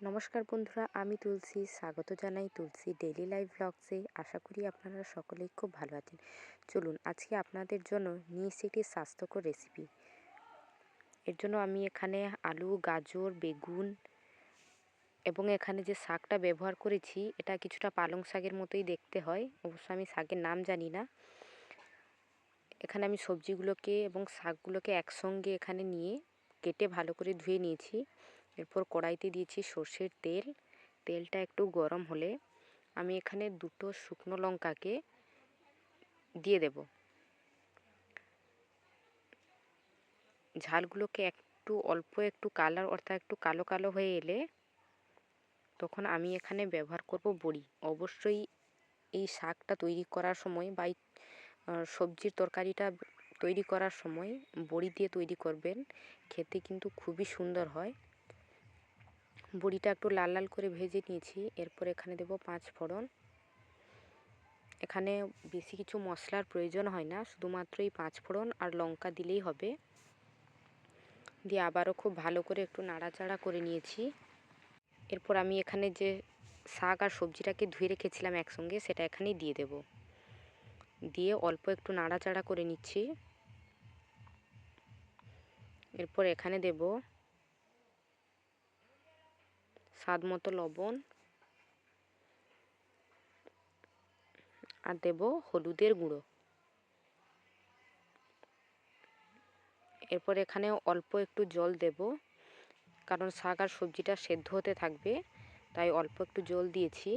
নমস্কার বন্ধুরা, আমি তুলসী। স্বাগত জানাই তুলসী ডেইলি লাইফ ব্লগসে আশা করি আপনারা সকলেই খুব ভালো আছেন। চলুন, আজকে আপনাদের জন্য নিয়ে একটি স্বাস্থ্যকর রেসিপি এর জন্য আমি এখানে আলু, গাজর, বেগুন এবং এখানে যে শাকটা ব্যবহার করেছি, এটা কিছুটা পালং শাকের মতোই দেখতে হয়। অবশ্য আমি শাকের নাম জানি না। এখানে আমি সবজিগুলোকে এবং শাকগুলোকে একসঙ্গে এখানে নিয়ে কেটে ভালো করে ধুয়ে নিয়েছি। এরপর কড়াইতে দিয়েছি সর্ষের তেল। তেলটা একটু গরম হলে আমি এখানে দুটো শুকনো লঙ্কাকে দিয়ে দেব। ঝালগুলোকে একটু অল্প একটু কালার অর্থাৎ একটু কালো কালো হয়ে এলে তখন আমি এখানে ব্যবহার করব বড়ি। অবশ্যই এই শাকটা তৈরি করার সময় বা সবজির তরকারিটা তৈরি করার সময় বড়ি দিয়ে তৈরি করবেন। খেতে কিন্তু খুবই সুন্দর হয়। বড়িটা একটু লাল লাল করে ভেজে নিয়েছি। এরপর এখানে দেব পাঁচ ফোড়ন। এখানে বেশি কিছু মশলার প্রয়োজন হয় না, শুধুমাত্র এই পাঁচ ফোড়ন আর লঙ্কা দিলেই হবে। দিয়ে আবারও খুব ভালো করে একটু নাড়াচাড়া করে নিয়েছি। এরপর আমি এখানে যে শাক আর সবজিটাকে ধুয়ে রেখেছিলাম একসঙ্গে, সেটা এখানেই দিয়ে দেব। দিয়ে অল্প একটু নাড়াচাড়া করে নিচ্ছি। এরপর এখানে দেব স্বাদ মতো লবণ। আর দেব হলুদের গুঁড়ো। এরপর এখানে অল্প একটু জল দেব, কারণ শাক আর সবজিটা সেদ্ধ হতে থাকবে, তাই অল্প একটু জল দিয়েছি।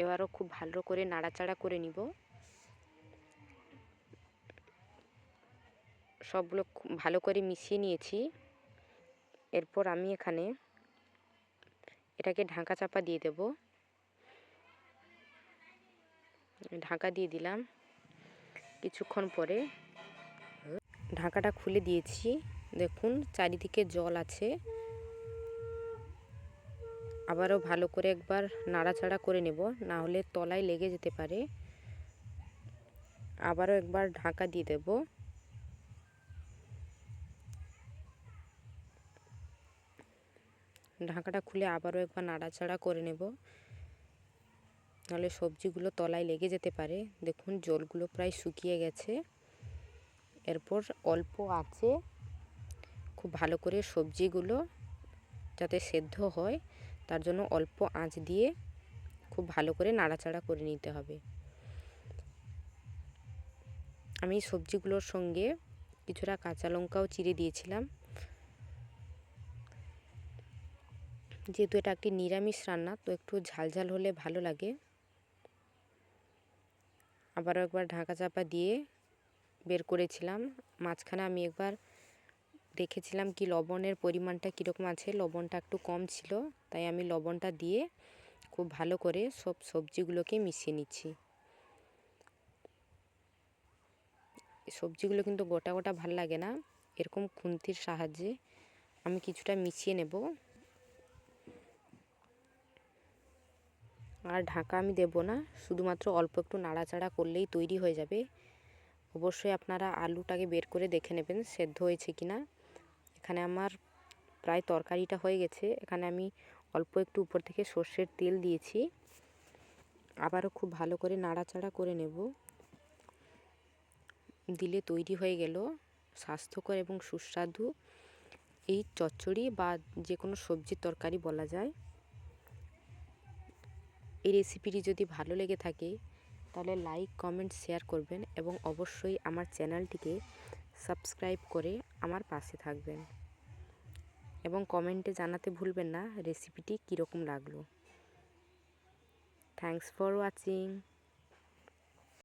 এবারও খুব ভালো করে নাড়াচাড়া করে নিব। সবগুলো ভালো করে মিশিয়ে নিয়েছি। এরপর আমি এখানে এটাকে ঢাকা চাপা দিয়ে দেব। ঢাকা দিয়ে দিলাম কিছুক্ষণ পরে। ঢাকাটা খুলে দিয়েছি। দেখুন, চারিদিকে জল আছে। আবারও ভালো করে একবার নাড়াচাড়া করে নেব, না হলে তলায় লেগে যেতে পারে। আবারও একবার ঢাকা দিয়ে দেব। ঢাকাটা খুলে আবারও একবার নাড়াচাড়া করে নেব। নাহলে সবজিগুলো তলায় লেগে যেতে পারে। দেখুন, জলগুলো প্রায় শুকিয়ে গেছে। এরপর অল্প আছে খুব ভালো করে সবজিগুলো যাতে সেদ্ধ হয়, তার জন্য অল্প আঁচ দিয়ে খুব ভালো করে নাড়াচাড়া করে নিতে হবে। আমি সবজিগুলোর সঙ্গে কিছুটা কাঁচা লঙ্কাও চিড়ে দিয়েছিলাম। যেহেতু এটা একটি নিরামিষ রান্না, তো একটু ঝালঝাল হলে ভালো লাগে। আবারও একবার ঢাকা চাপা দিয়ে বের করেছিলাম। মাঝখানে আমি একবার দেখেছিলাম কি লবণের পরিমাণটা কীরকম আছে, লবণটা একটু কম ছিল, তাই আমি লবণটা দিয়ে খুব ভালো করে সব সবজিগুলোকে মিশিয়ে নিচ্ছি। সবজিগুলো কিন্তু গোটা গোটা ভালো লাগে না, এরকম খুন্তির সাহায্যে আমি কিছুটা মিশিয়ে নেব। আর ঢাকা আমি দেব না। শুধুমাত্র অল্প একটু নাড়াচাড়া করলেই তৈরি হয়ে যাবে। অবশ্যই আপনারা আলুটাকে বের করে দেখে নেবেন, সেদ্ধ হয়েছে কি না এখানে আমার প্রায় তরকারিটা হয়ে গেছে। এখানে আমি অল্প একটু উপর থেকে সর্ষের তেল দিয়েছি। আবারও খুব ভালো করে নাড়াচাড়া করে নেব। দিলে তৈরি হয়ে গেল। স্বাস্থ্যকর এবং সুস্বাদু এই চচ্চড়ি বা যে কোনো সবজির তরকারি বলা যায়। এই রেসিপিটি যদি ভালো লেগে থাকে, তাহলে লাইক কমেন্ট শেয়ার করবেন এবং অবশ্যই আমার চ্যানেলটিকে সাবস্ক্রাইব করে আমার পাশে থাকবেন। এবং কমেন্টে জানাতে ভুলবেন না রেসিপিটি কীরকম লাগল। Thanks for watching